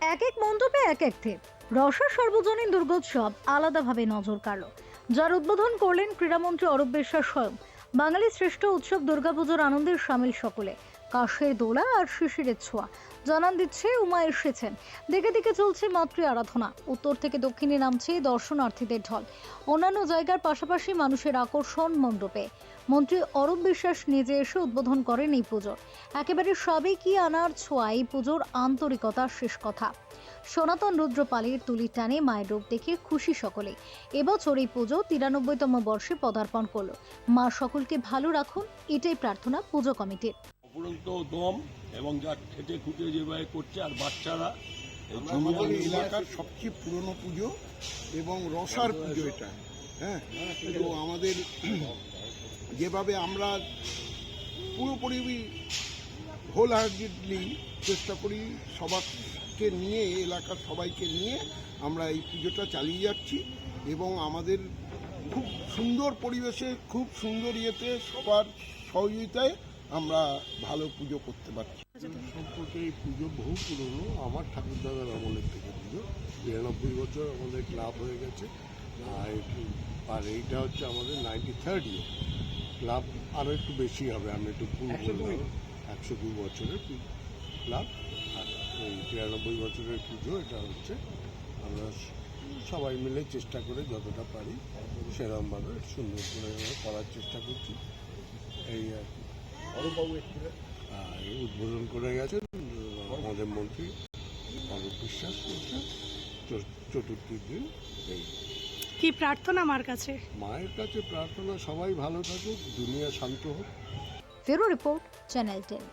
এক এক মণ্ডপে এক এক থিম রসা সর্বজনীন দুর্গোৎসব আলাদাভাবে নজর কাড়ল। যার উদ্বোধন করলেন ক্রীড়ামন্ত্রী অরূপ বিশ্বাস স্বয়ং। বাঙালির শ্রেষ্ঠ উৎসব দুর্গাপুজোর আনন্দের সামিল সকলে। কাশের দোলা আর শিশিরের ছোঁয়া। জানান দিচ্ছে, উমা এসেছেন। দেখে দেখে চলছে মাতৃ আরাধনা। উত্তর থেকে দক্ষিণে নামছে দর্শনার্থীদের ঢল। অন্যান্য জায়গার পাশাপাশি মানুষের আকর্ষণ মণ্ডপে। মন্ত্রী অরূপ বিশ্বাস নিজে এসে উদ্বোধন করেন এই পুজোর একেবারে সবই কি আনার ছোঁয়া এই পুজোর আন্তরিকতার শেষ কথা। সনাতন রুদ্রপালের তুলির টানে মায়ের রূপ দেখে খুশি সকলে। এবছর এই পুজো তিরানব্বইতম বর্ষে পদার্পণ করল। মা সকলকে ভালো রাখুন, এটাই প্রার্থনা পুজো কমিটির। অপরন্ত দম এবং যা খেটে খুঁটে যেভাবে করছে আর বাচ্চারা আমাদের এলাকার সবচেয়ে পুরনো পুজো এবং রসার পুজো এটা। হ্যাঁ? তো আমাদের যেভাবে আমরা পুরোপুরি হোল হার্টেডলি চেষ্টা করি সবাইকে নিয়ে এলাকার সবাইকে নিয়ে আমরা এই পুজোটা চালিয়ে যাচ্ছি এবং আমাদের খুব সুন্দর পরিবেশে খুব সুন্দর ইয়েতে সবার সহযোগিতায় আমরা ভালো পুজো করতে পারছি। সম্পর্কে এই পুজো বহু পুরনো আমার ঠাকুরদাদার আমলের থেকে পুজো। বিরানব্বই বছর আমাদের ক্লাব হয়ে গেছে। আর এইটা হচ্ছে আমাদের নাইনটি থার্ড ইয়ার ক্লাব আরও একটু বেশি হবে আমি একটু ভুল বললাম। একশো দুই বছরের ক্লাব। আর এই তিরানব্বই বছরের পুজো এটা হচ্ছে আমরা সবাই মিলে চেষ্টা করে যতটা পারি সেরকমভাবে সুন্দর করে করার চেষ্টা করছি। এই আর কি। আর এই উদ্বোধন করে গেছেন আমাদের মন্ত্রী অরূপ বিশ্বাস করছেন। চতুর্থীর দিন এই কি প্রার্থনা আমার কাছে? মায়ের কাছে প্রার্থনা সবাই ভালো থাকুক দুনিয়া শান্ত হোক। ফেরো রিপোর্ট চ্যানেল টেন।